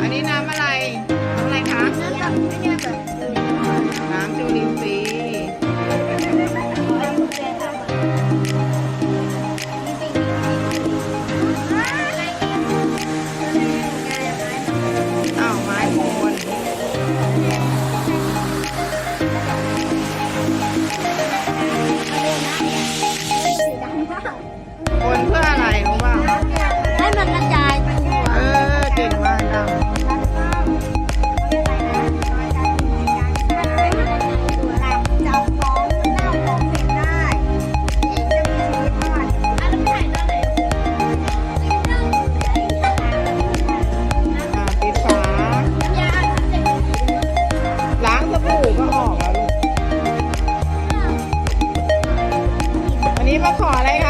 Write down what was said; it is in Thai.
อันนี้น้ำอะไร น้ำอะไรคะ น้ำดำ คนเพื่ออะไรรู้เปล่าให้มันกระจาย ขออะไรคะ